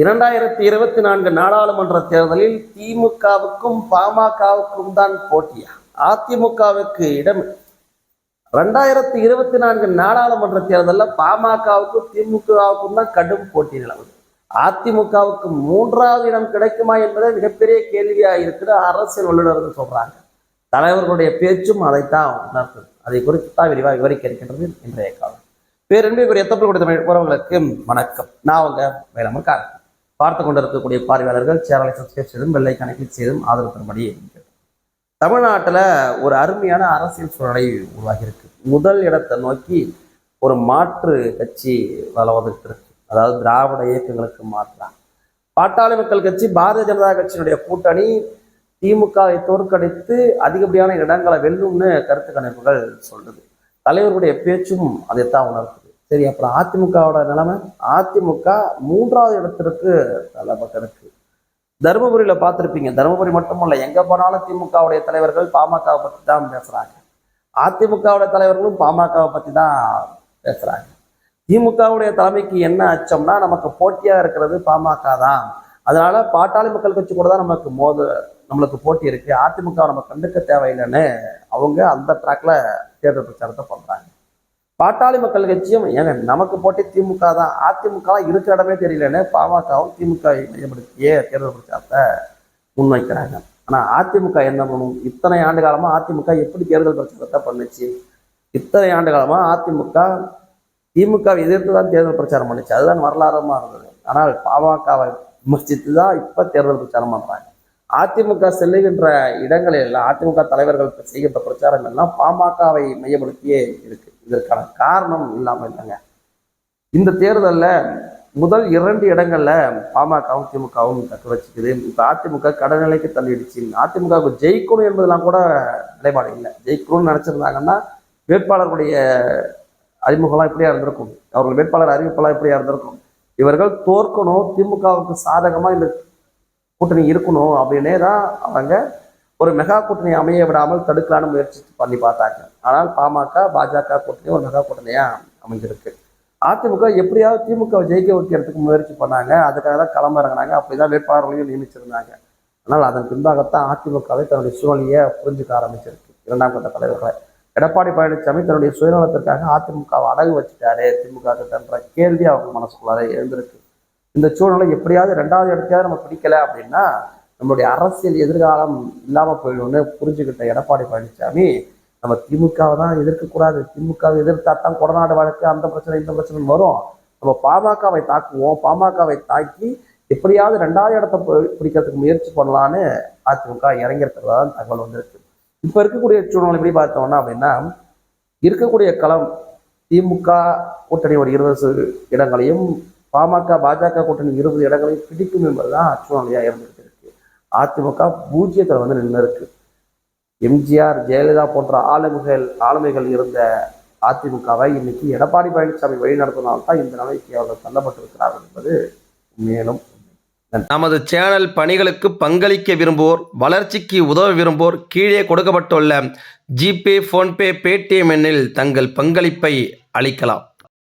இரண்டாயிரத்தி இருபத்தி நான்கு நாடாளுமன்ற தேர்தலில் திமுகவுக்கும் பாமகவுக்கும் தான் போட்டியா? அதிமுகவுக்கு இடம் ரெண்டாயிரத்தி இருபத்தி நான்கு நாடாளுமன்ற தேர்தலில் பாமகவுக்கும் திமுகவுக்கும் தான் கடும் போட்டி நிலவுது. அதிமுகவுக்கு மூன்றாவது இடம் கிடைக்குமா என்பதை மிகப்பெரிய கேள்வியா இருக்கிற அரசியல் வல்லுநர்கள் சொல்றாங்க. தலைவர்களுடைய பேச்சும் அதைத்தான் உணர்த்துது. அதை குறித்து தான் விரிவாக விவரிக்க இருக்கின்றது இன்றைய காலம். பேரன்பிற்குரிய எத்தப்பல் கொடுத்த உறவுகளுக்கு வணக்கம். நான் உங்க வேளாமர் பார்த்து கொண்டிருக்கக்கூடிய பார்வையாளர்கள் சேனலை சப்ஸ்கிரைப் செய்தும் வெள்ளை கிளிக் செய்தும் ஆதரவு தரும்படி தமிழ்நாட்டில் ஒரு அருமையான அரசியல் சூழலை உருவாகியிருக்கு. முதல் இடத்தை நோக்கி ஒரு மாற்று கட்சி வளவதற்கு இருக்கு அதாவது திராவிட இயக்கங்களுக்கு மாற்றம் பாட்டாளி மக்கள் கட்சி பாரதிய ஜனதா கட்சியினுடைய கூட்டணி திமுகவை தோற்கடித்து அதிகப்படியான இடங்களை வெல்லும்னு கருத்து கணிப்புகள் சொல்லுது தலைவருடைய பேச்சும் அதைத்தான் உணர்த்து சரி அப்புறம் அதிமுகவோட நிலைமை? அதிமுக மூன்றாவது இடத்திற்கு தலைப்பட்டு இருக்கு தருமபுரியில் பார்த்துருப்பீங்க. தருமபுரி மட்டுமல்ல எங்கே போனாலும் திமுகவுடைய தலைவர்கள் பாமகவை பற்றி தான் பேசுகிறாங்க அதிமுகவுடைய தலைவர்களும் பாமகவை பற்றி தான் பேசுகிறாங்க திமுகவுடைய தலைமைக்கு என்ன அச்சம்னா நமக்கு போட்டியாக இருக்கிறது பாமக தான். அதனால பாட்டாளி மக்கள் கட்சி கூட தான் நமக்கு மோத நம்மளுக்கு போட்டி இருக்குது அதிமுக நம்ம கண்டுக்க தேவையில்லைன்னு அவங்க அந்த ட்ராக்ல தேர்தல் பிரச்சாரத்தை பண்ணுறாங்க பாட்டாளி மக்கள் கட்சியும் ஏங்க நமக்கு போட்டி திமுக தான் அதிமுகலாம் இருக்கிற இடமே தெரியலன்னு பாமகவும் திமுக மையப்படுத்தியே தேர்தல் பிரச்சாரத்தை முன்வைக்கிறாங்க. ஆனா அதிமுக என்ன பண்ணும்? இத்தனை ஆண்டு காலமா அதிமுக எப்படி தேர்தல் பிரச்சாரத்தை பண்ணுச்சு? இத்தனை ஆண்டு காலமா அதிமுக திமுகவை எதிர்த்து தான் தேர்தல் பிரச்சாரம் பண்ணுச்சு. அதுதான் வரலாறமா இருந்தது. ஆனால் பாமகவை விமர்சித்து தான் இப்ப தேர்தல் பிரச்சாரம் பண்றாங்க. அதிமுக செல்லுகின்ற இடங்களில் எல்லாம் அதிமுக தலைவர்கள் செய்கின்ற பிரச்சாரம் எல்லாம் பாமகவை மையப்படுத்தியே இருக்கு. இதற்கான காரணம் இல்லாமல் இல்லைங்க. இந்த தேர்தலில் முதல் இரண்டு இடங்கள்ல பாமகவும் திமுகவும் தக்க வச்சுக்குது. இப்போ அதிமுக கடநிலைக்கு தள்ளிடுச்சு. அதிமுகவுக்கு ஜெயிக்கணும் என்பதெல்லாம் கூட நிலைப்பாடு இல்லை. ஜெயிக்கணும்னு நினச்சிருந்தாங்கன்னா வேட்பாளர்களுடைய அறிமுகம்லாம் இப்படியா இருந்திருக்கும். அவர்கள் வேட்பாளர் அறிவிப்பெல்லாம் இப்படியா இருந்திருக்கும். இவர்கள் தோற்கணும் திமுகவுக்கு சாதகமாக இந்த கூட்டணி இருக்கணும் அப்படின்னே தான் அவங்க ஒரு மெகா கூட்டணி அமைய விடாமல் தடுக்கலான்னு முயற்சி பண்ணி பார்த்தாங்க. ஆனால் பாமக பாஜக கூட்டணி ஒரு மெகா கூட்டணியா அமைஞ்சிருக்கு. அதிமுக எப்படியாவது திமுக ஜெயிக்க வைக்கிறதுக்கு முயற்சி பண்ணாங்க. அதுக்காக தான் களமிறங்கினாங்க அப்படிதான் வேட்பாளர்களையும் நியமிச்சிருந்தாங்க. ஆனால் அதன் பின்பாகத்தான் அதிமுகவை தன்னுடைய சூழ்நிலையை புரிஞ்சுக்க ஆரம்பிச்சிருக்கு. இரண்டாம் கட்ட தலைவர்களை. எடப்பாடி பழனிசாமி தன்னுடைய சுயநலத்திற்காக அதிமுகவை அடகு வச்சுட்டாரு. திமுக கிட்டன்ற கேள்வி அவங்க மனசுக்குள்ளார எழுந்திருக்கு. இந்த சூழ்நிலை எப்படியாவது ரெண்டாவது இடத்தையாவது நம்ம பிடிக்கல அப்படின்னா நம்மளுடைய அரசியல் எதிர்காலம் இல்லாமல் போயிடும்னு புரிஞ்சுக்கிட்ட எடப்பாடி பழனிசாமி நம்ம திமுகவை தான் எதிர்க்கக்கூடாது. திமுகவை எதிர்த்தா தான் கொடநாடு வழக்கு அந்த பிரச்சனை இந்த பிரச்சனை வரும். நம்ம பாமகவை தாக்குவோம். பாமகவை தாக்கி எப்படியாவது ரெண்டாவது இடத்த பிடிக்கிறதுக்கு முயற்சி பண்ணலான்னு அதிமுக இறங்கியிருக்கிறதா தான் தகவல் வந்திருக்கு. இப்போ இருக்கக்கூடிய சூழ்நிலை எப்படி பார்த்தோம்னா அப்படின்னா இருக்கக்கூடிய களம் திமுக கூட்டணி ஒரு இருபது இடங்களையும் பாமக பாஜக கூட்டணி இருபது இடங்களையும் பிடிக்கும் என்பதுதான் சூழ்நிலையா இருந்துட்டு அதிமுக பூஜ்ஜியத்தில் வந்து நின்று இருக்கு. எம்ஜிஆர் ஜெயலலிதா போன்ற ஆளுமைகள் ஆளுமைகள் இருந்த அதிமுகவை இன்னைக்கு எடப்பாடி பழனிசாமி வழிநடத்தினால்தான் இந்த நிலைக்கு அவர்கள் தள்ளப்பட்டிருக்கிறார்கள் என்பது மேலும் நமது சேனல் பணிகளுக்கு பங்களிக்க விரும்புவோர் வளர்ச்சிக்கு உதவ விரும்புவோர் கீழே கொடுக்கப்பட்டுள்ள ஜிபே ஃபோன்பே பேடிஎம் எண்ணில் தங்கள் பங்களிப்பை அளிக்கலாம்.